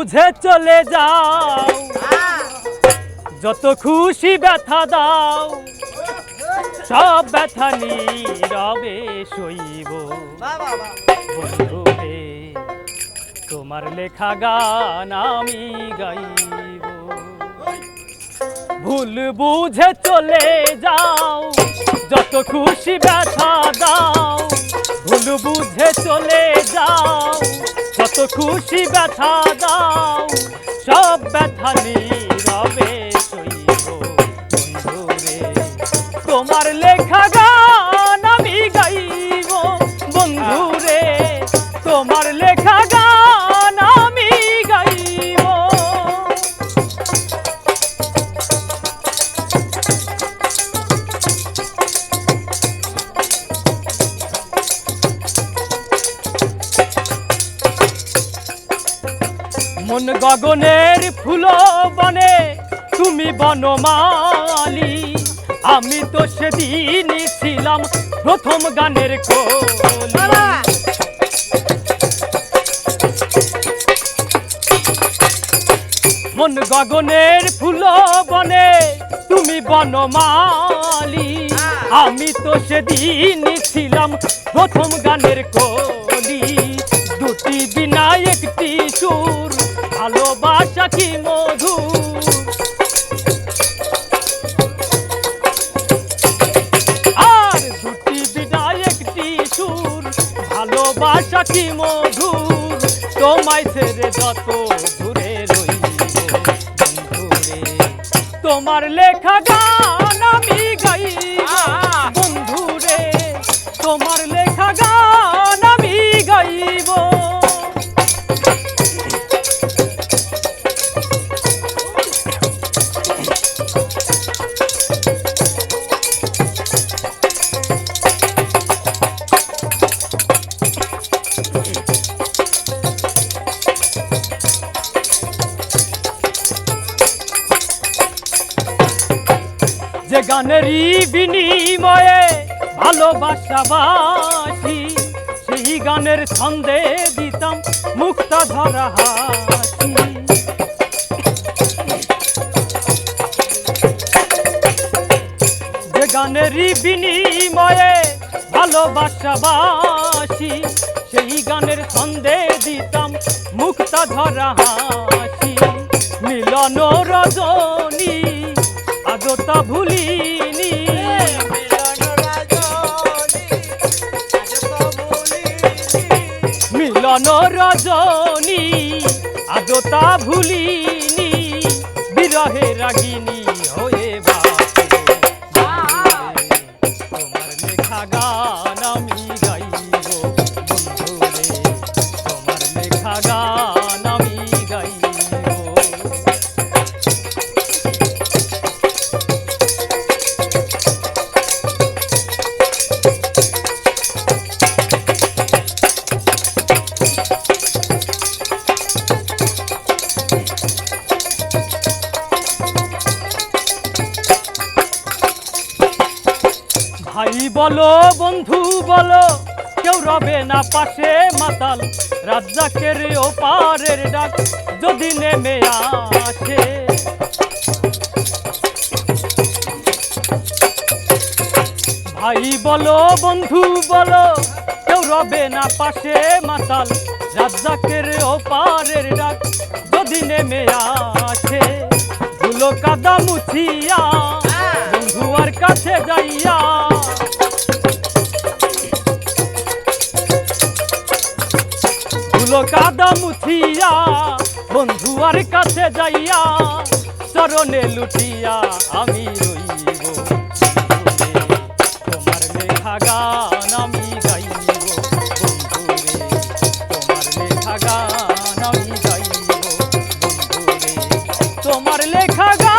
বুঝে চলে যাও। যত খুশি ব্যথা দাও, সব ব্যথা নীরবে সইব। বন্ধু তোমার লেখা গান আমি গাইব। ভুল বুঝে চলে যাও, যত খুশি ব্যথা দাও খুশি ব্যথা দাও, সব ব্যথা নীরবে সইব বন্ধুরে, তোমার লেখা গান আমি গাইব। বন্ধুরে, তোমার লেখা মন গগনের ফুল বনে তুমি বনমালি। আমি তো সেদিন ছিলাম প্রথম গানের কোলি। মন গগনের ফুল বনে তুমি বনমালি। আমি তো সেদিন ছিলাম প্রথম গানের কলি। দুটি বিনা একটি সুর ভালোবাসা কি মধু? আর দুটি বিনা একটি সুর। ভালোবাসা কি মধুর তোমায় ছেড়ে যত দূরে বন্ধুরে। তোমার লেখা গান আমি গাইব। যে গানেরই বিনিময়ে ভালোবাসাবাসি, সেই গানের ছন্দে দিতাম মুক্তা ধরা যে গানেরই বিনিময়ে ভালোবাসাবাসি, সেই গানের ছন্দে দিতাম মুক্তা ধরা হাসি। মিলন রজনী আজতা ভুলিনি। মিলন রজনী আজতা ভুলিনি। বিরহে রাগিনী হয়ে। তোমার লেখা গান আমি গাইব তোমার লেখা গান ভাই বলো বন্ধু বলো কেউ রবে না পাশে মাতাল রাজ্জাকের ও পারের ডাক যদি নেমে আসে। ভাই বলো বন্ধু বলো কেউ রবে না পাশে মাতাল রাজ্জাকের ও পারের ডাক যদি নেমে আসে। ধুলো কাদা মুছিয়া বন্ধু আর কাছে যাইয়া কাদা মুছিয়া আর কাছে যাইয়া চরণে লুটিয়া আমি রইব। তোমার লেখা গান আমি গাইব। তোমার লেখা গান আমি গাইব। বন্ধুরে, তোমার লেখা গান